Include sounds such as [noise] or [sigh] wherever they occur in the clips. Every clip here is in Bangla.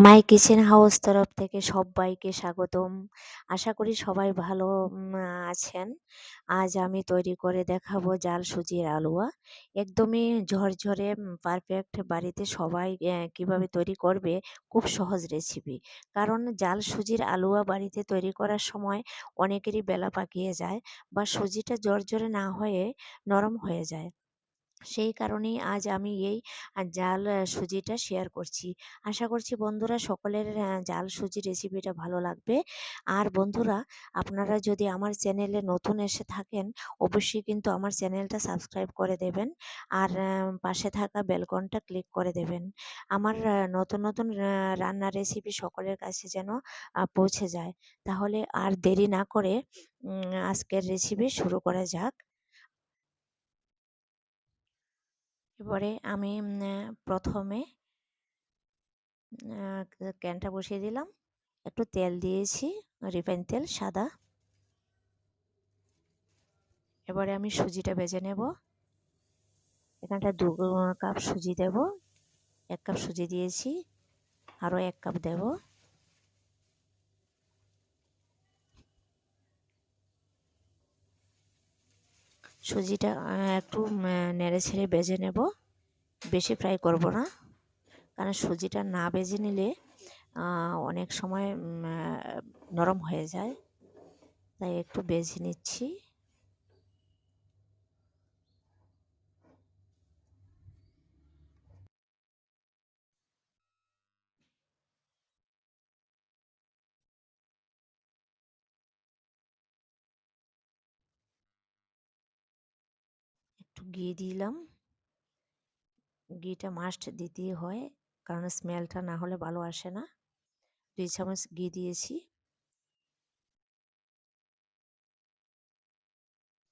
মাই কিচেন হাউস তরফ থেকে সব্বাইকে স্বাগতম। আশা করি সবাই ভালো আছেন। আজ আমি তৈরি করে দেখাবো জাল সুজির আলুয়া। একদমই ঝরঝরে পারফেক্ট বাড়িতে সবাই কীভাবে তৈরি করবে খুব সহজ রেসিপি। কারণ জাল সুজির আলুয়া বাড়িতে তৈরি করার সময় অনেকেরই বেলা পাকিয়ে যায় বা সুজিটা ঝরঝরে না হয়ে নরম হয়ে যায়। সেই কারণেই আজ আমি এই জাল সুজিটা শেয়ার করছি। আশা করছি বন্ধুরা সকলের জাল সুজি রেসিপিটা ভালো লাগবে। আর বন্ধুরা আপনারা যদি আমার চ্যানেলে নতুন এসে থাকেন অবশ্যই কিন্তু আমার চ্যানেলটা সাবস্ক্রাইব করে দেবেন। আর পাশে থাকা বেলকনটা ক্লিক করে দেবেন। আমার নতুন, নতুন আ রান্নার রেসিপি সকলের কাছে যেন পৌঁছে যায়। তাহলে আর দেরি না করে আজকের রেসিপি শুরু করা যাক। এবারে আমি প্রথমে ক্যানটা বসিয়ে দিলাম। একটু তেল দিয়েছি, রিফাইন তেল সাদা। এবারে আমি সুজিটা বেজে নেব। এখানটা দু কাপ সুজি দেব। এক কাপ সুজি দিয়েছি। আরও এক কাপ দেব। সুজিটা একটু নেড়ে-ছেড়ে বেজে নেব। বেশি ফ্রাই করব না। কারণ সুজিটা না বেজে নিলে অনেক সময় নরম হয়ে যায়। তাই একটু বেজে নিচ্ছি। একটু ঘি দিলাম। ঘিটা মাস্ট দিতেই হয়। কারণ স্মেলটা না হলে ভালো আসে না। ২ চামচ ঘি দিয়েছি।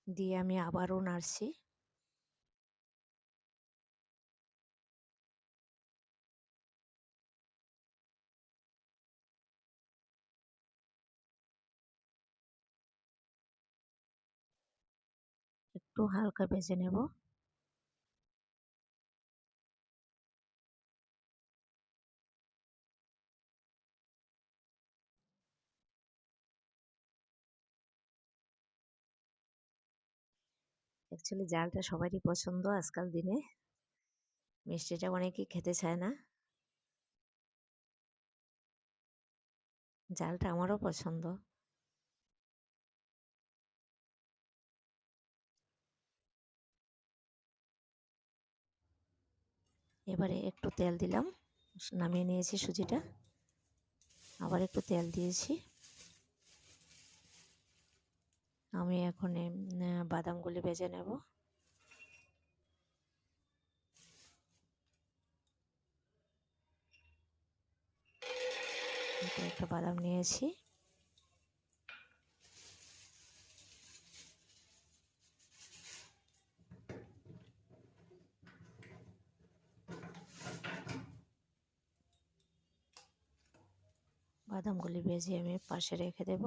দিয়ে আমি আবারও নাড়ছি। একটু হালকা ভেজে নেব। অ্যাকচুয়ালি জালটা সবারই পছন্দ আজকাল দিনে। মিষ্টিটা অনেকেই খেতে চায় না। জালটা আমারও পছন্দ। এবারে একটু তেল দিলাম। নামিয়ে নিয়েছি সুজিটা। আবার একটু তেল দিয়েছি। আমি এখন বাদামগুলি ভেজে নেব। কয়েকটা বাদাম নিয়েছি। বাদামগুলি ভেজে আমি পাশে রেখে দেব।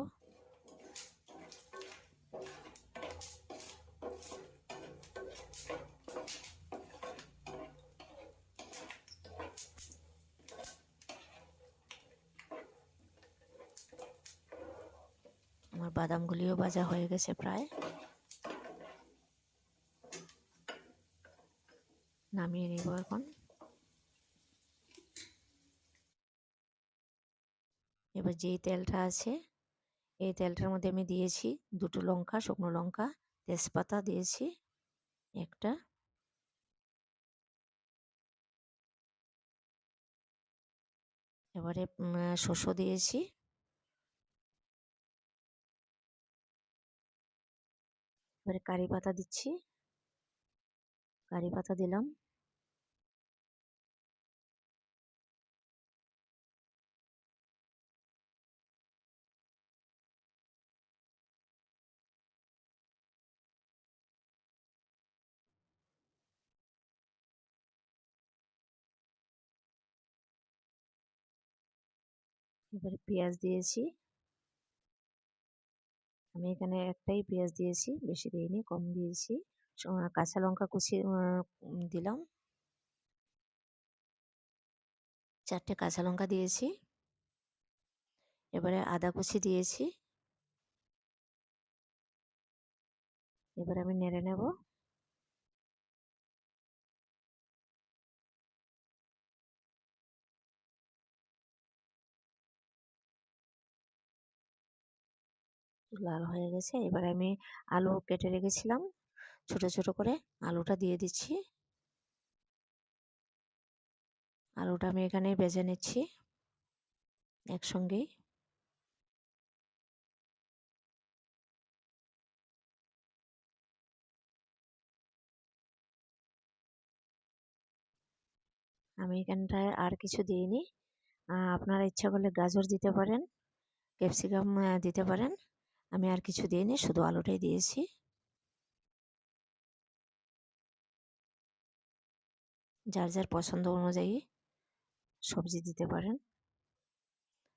আমার বাদামগুলিও ভাজা হয়ে গেছে প্রায়। নামিয়ে নিব এখন। এবার যেই তেলটা আছে এই তেলটার মধ্যে আমি দিয়েছি দুটো লঙ্কা, শুকনো লঙ্কা, তেজপাতা দিয়েছি একটা এবারে শস্য দিয়েছি। এবারে কারি পাতা দিচ্ছি। কারি পাতা দিলাম। এবারে পেঁয়াজ দিয়েছি। আমি এখানে একটাই পেঁয়াজ দিয়েছি, বেশি দিইনি কম দিয়েছি। কাঁচা লঙ্কা কুচি দিলাম। চারটে কাঁচা লঙ্কা দিয়েছি এবারে আদা কুচি দিয়েছি এবার আমি নেড়ে নেব লাল হয়ে গেছে। এবার আমি আলু কেটে রেখেছিলাম। ছোট ছোট করে আলুটা দিয়ে দিচ্ছি। আলুটা আমি এখানে বেজে নিচ্ছি একসঙ্গেই। আমি এখানটায় আর কিছু দিইনি। আপনারা ইচ্ছা করলে গাজর দিতে পারেন, ক্যাপসিকাম দিতে পারেন। আমি আর কিছু দিইনি শুধু আলুটাই দিয়েছি। যার যার পছন্দ অনুযায়ী সবজি দিতে পারেন।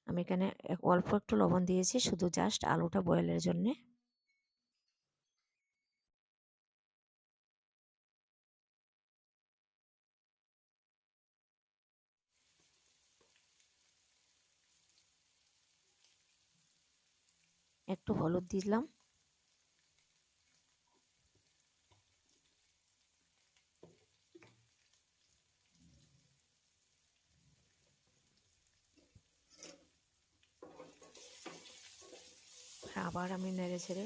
আমি এখানে অল্প একটু লবণ দিয়েছি, শুধু জাস্ট আলুটা বয়েলের জন্যে। একটু হলুদ দিলাম। আবার আমি নেড়ে ছেড়ে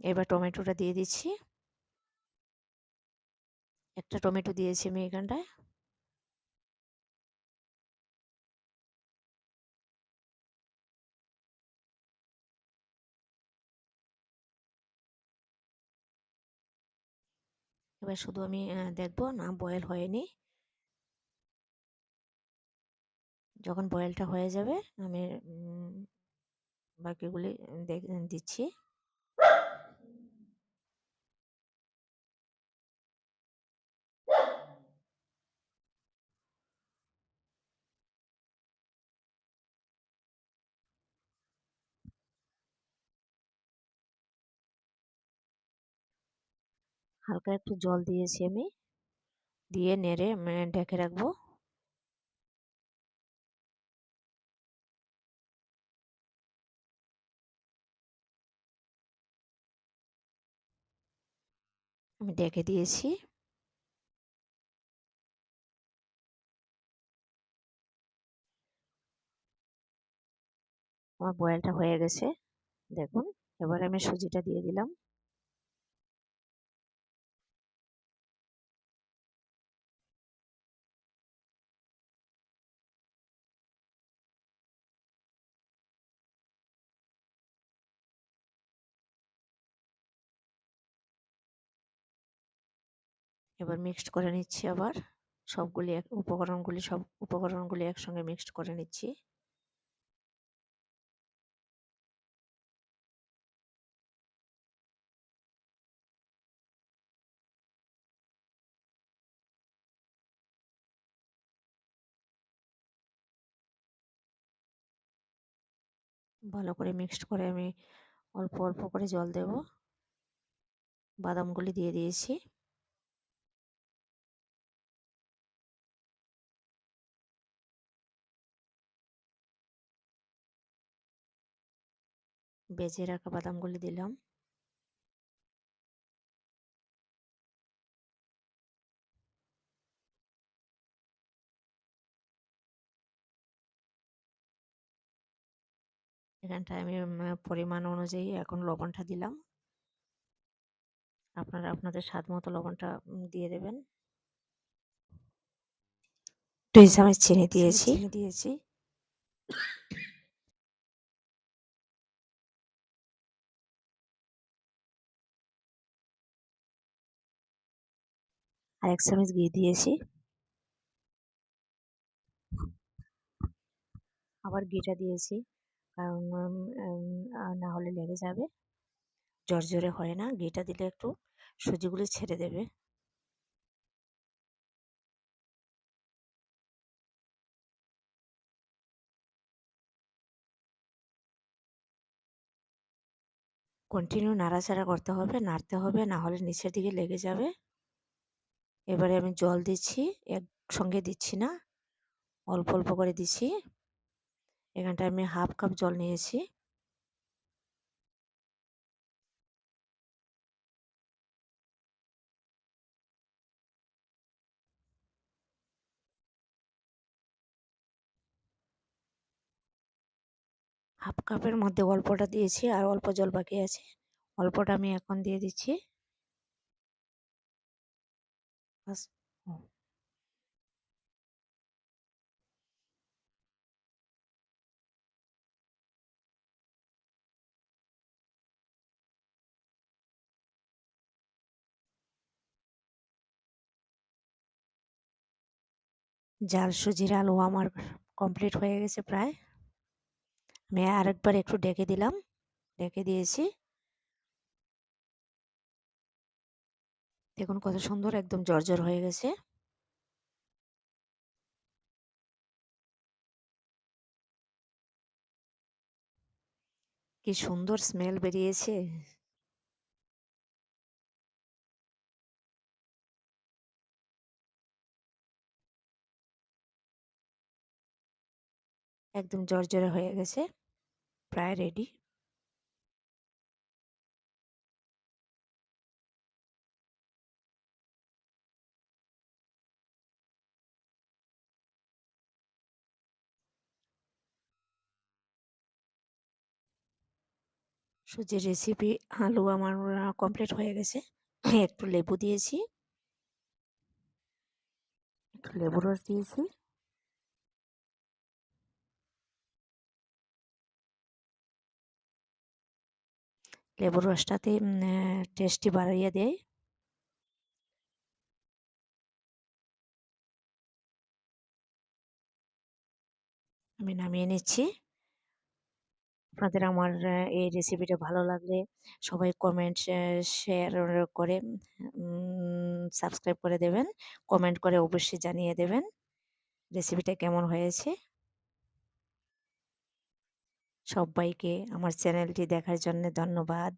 এবার টমেটোটা দিয়ে দিচ্ছি। একটা টমেটো দিয়েছি আমি এখানটায়। এবার শুধু আমি দেখব না বয়েল হয়নি। যখন বয়েলটা হয়ে যাবে আমি বাকিগুলি দিচ্ছি। হালকা একটু জল দিয়েছি আমি। দিয়ে নেড়ে ঢেকে রাখব। আমি ডেকে দিয়েছি। আমার বয়েলটা হয়ে গেছে। দেখুন, এবার আমি সুজিটা দিয়ে দিলাম। এবার মিক্সড করে নিচ্ছি আবার। সবগুলি এক, উপকরণগুলি সব উপকরণগুলি একসঙ্গে মিক্সড করে নিচ্ছি। ভালো করে মিক্সড করে আমি অল্প অল্প করে জল দেব। বাদামগুলি দিয়ে দিয়েছি। বেজে রাখা বাদামগুলি দিলাম। এখানটায় আমি পরিমাণ অনুযায়ী এখন লবণটা দিলাম। আপনারা আপনাদের স্বাদ মতো লবণটা দিয়ে দেবেন। দুই চামচ চিনি দিয়েছি। দিয়েছি। আর এক চামচ ঘি দিয়েছি। আবার ঘিটা দিয়েছি, কারণ না হলে লেগে যাবে। জর্জরে হয় না, ঘিটা দিলে একটু সুজিগুলি ছেড়ে দেবে। কন্টিনিউ নাড়াচাড়া করতে হবে, নাড়তে হবে, না হলে নিচের দিকে লেগে যাবে। এবারে আমি জল দিচ্ছি, একসঙ্গে দিচ্ছি না, অল্প অল্প করে দিচ্ছি। এখানটায় আমি হাফ কাপ জল নিয়েছি। হাফ কাপের মধ্যে অল্পটা দিয়েছি আর অল্প জল বাকি আছে। অল্পটা আমি এখন দিয়ে দিচ্ছি। জাল সুজির আলু আমার কমপ্লিট হয়ে গেছে প্রায়। আমি আরেকবার একটু ডেকে দিলাম। ডেকে দিয়েছি। দেখুন কত সুন্দর একদম জর্জর হয়ে গেছে। কি সুন্দর স্মেল বেরিয়েছে। একদম জর্জরে হয়ে গেছে। প্রায় রেডি সুজির রেসিপি আলু আমার কমপ্লিট হয়ে গেছে, [coughs] একটু লেবু দিয়েছি। একটু লেবু রস দিয়েছি। লেবুর রসটাতে টেস্টি বাড়িয়ে দেয় আমি নামিয়ে নিচ্ছি। আপনাদের আমার এই রেসিপিটা ভালো লাগলে সবাই কমেন্ট শেয়ার করে সাবস্ক্রাইব করে দেবেন। কমেন্ট করে অবশ্যই জানিয়ে দেবেন রেসিপিটা কেমন হয়েছে। সবাইকে আমার চ্যানেলটি দেখার জন্য ধন্যবাদ।